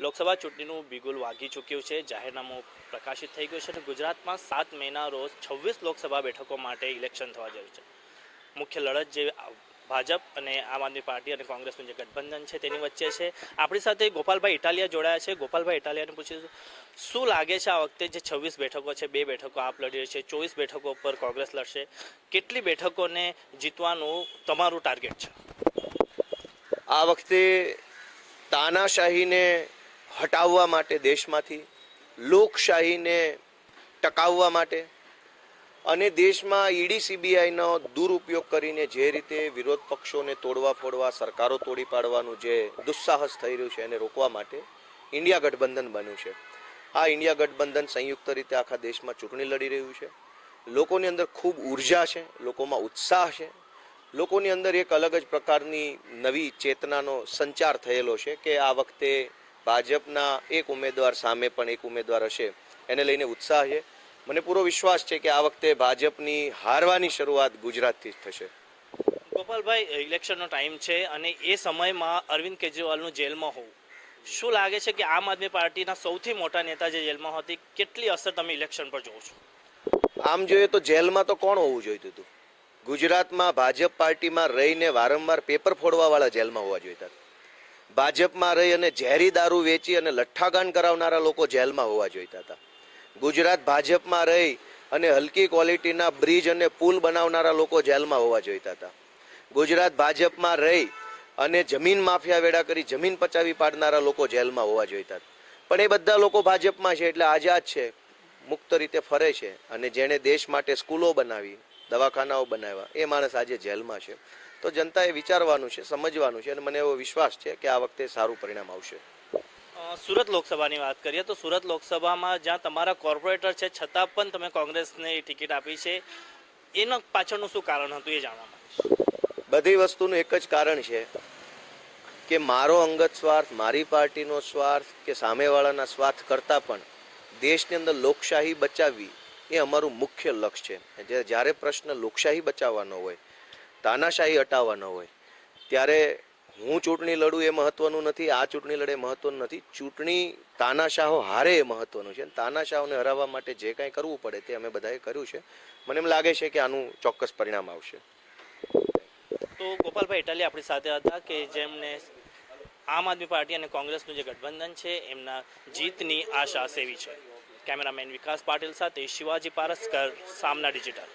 લોકસભા ચૂંટણીનું બિગુલ વાગી ચૂક્યું છે. જાહેરનામું પ્રકાશિત થઈ ગયું છે અને ગુજરાતમાં સાત મહિના રોજ છવ્વીસ લોકસભા બેઠકો માટે ઇલેક્શન થવા જયું છે. મુખ્ય લડત જે ભાજપ અને આમ આદમી પાર્ટી અને કોંગ્રેસનું જે ગઠબંધન છે તેની વચ્ચે છે. આપણી સાથે ગોપાલભાઈ ઇટાલિયા જોડાયા છે. ગોપાલભાઈ ઇટાલિયાને પૂછ્યું શું લાગે છે આ વખતે જે છવ્વીસ બેઠકો છે, બે બેઠકો આપ લડી રહી છે, ચોવીસ બેઠકો પર કોંગ્રેસ લડશે, કેટલી બેઠકોને જીતવાનું તમારું ટાર્ગેટ છે? આ વખતે તાનાશાહીને હટાવવા માટે દેશમાંથી, લોકશાહીને ટકાવવા માટે અને દેશમાં ઈડી સીબીઆઈનો દુરુપયોગ કરીને જે રીતે વિરોધ પક્ષોને તોડવા ફોડવા, સરકારો તોડી પાડવાનું જે દુસ્સાહસ થઈ રહ્યું છે એને રોકવા માટે ઇન્ડિયા ગઠબંધન બન્યું છે. આ ઇન્ડિયા ગઠબંધન સંયુક્ત રીતે આખા દેશમાં ચૂંટણી લડી રહ્યું છે. લોકોની અંદર ખૂબ ઊર્જા છે, લોકોમાં ઉત્સાહ છે. લોકોની અંદર એક અલગ જ પ્રકારની નવી ચેતનાનો સંચાર થયેલો છે કે આ વખતે ભાજપના એક ઉમેદવાર સામે પણ એક ઉમેદવાર હશે એને લઈને ઉત્સાહ છે. મને પૂરો વિશ્વાસ છે કે આ વખતે ભાજપની હારવાની શરૂઆત ગુજરાતથી જ થશે. ગોપાલભાઈ ઇલેક્શનનો ટાઈમ છે અને એ સમયમાં અરવિંદ કેજરીવાલનું જેલમાં હોવું. શું લાગે છે કે આમ આદમી પાર્ટીના સૌથી મોટા નેતા જે જેલમાં હતી કેટલી અસર તમે ઇલેક્શન પર જોવો છો? આમ જોઈએ તો જેલમાં તો કોણ હોવું જોઈતું હતું? ગુજરાતમાં ભાજપ પાર્ટીમાં રહીને વારંવાર પેપર ફોડવાવાળા જેલમાં હોવા જોઈતા હતા. ભાજપમાં રહી અને ઝેરી દારૂ વેચી અને લઠ્ઠાગાન કરાવનારા લોકો જેલમાં હોવા જોઈતા હતા. ગુજરાત ભાજપમાં રહી અને હલકી ક્વોલિટીના બ્રિજ અને પુલ બનાવનારા લોકો જેલમાં હોવા જોઈતા હતા. ગુજરાત ભાજપમાં રહી અને જમીન માફિયા વેડા કરી જમીન પચાવી પાડનારા લોકો જેલમાં હોવા જોઈતા હતા. પણ એ બધા લોકો ભાજપમાં છે એટલે આઝાદ છે, મુક્ત રીતે ફરે છે અને જેણે દેશ માટે સ્કૂલો બનાવી દવાખાનાઓ બનાવ્યા. એ માણસ આજે જેલમાં છે. તો જનતાએ વિચારવાનું છે સમજવાનું છે અને મને એવો વિશ્વાસ છે કે આ વખતે સારું પરિણામ આવશે. સુરત લોકસભાની વાત કરીએ તો સુરત લોકસભામાં જ્યાં તમારા કોર્પોરેટર છે છતાં પણ તમે કોંગ્રેસને ટિકિટ આપી છે. એના પાછળનું શું કારણ હતું એ જાણવા માંગીશ બધી વસ્તુનું એક જ કારણ છે કે મારો અંગત સ્વાર્થ મારી પાર્ટીનો સ્વાર્થ કે સામેવાળાના સ્વાર્થ કરતાં પણ દેશની અંદર લોકશાહી બચાવવી એ અમારું મુખ્ય લક્ષ્ય છે. જ્યારે પ્રશ્ન લોકશાહી બચાવવાનો હોય, તાનાશાહી હટાવવાનો હોય, ત્યારે હું ચૂંટણી લડું એ મહત્વનું નથી, આ ચૂંટણી લડે મહત્વનું નથી. ચૂંટણી તાનાશાહો હારે એ મહત્વનું છે તાનાશાહોને હરાવવા માટે જે કાંઈ કરવું પડે તે અમે બધાએ કર્યું છે. મને એમ લાગે છે કે આનું ચોક્કસ પરિણામ આવશે. તો ગોપાલભાઈ ઇટાલી આપણી સાથે હતા કે જેમને આમ આદમી પાર્ટી અને કોંગ્રેસનું જે ગઠબંધન છે, એમના જીતની આશા સેવી છે. કેમેરામેન વિકાસ પાટીલ સાથે શિવાજી પારસ્કર સામના ડિજિટલ.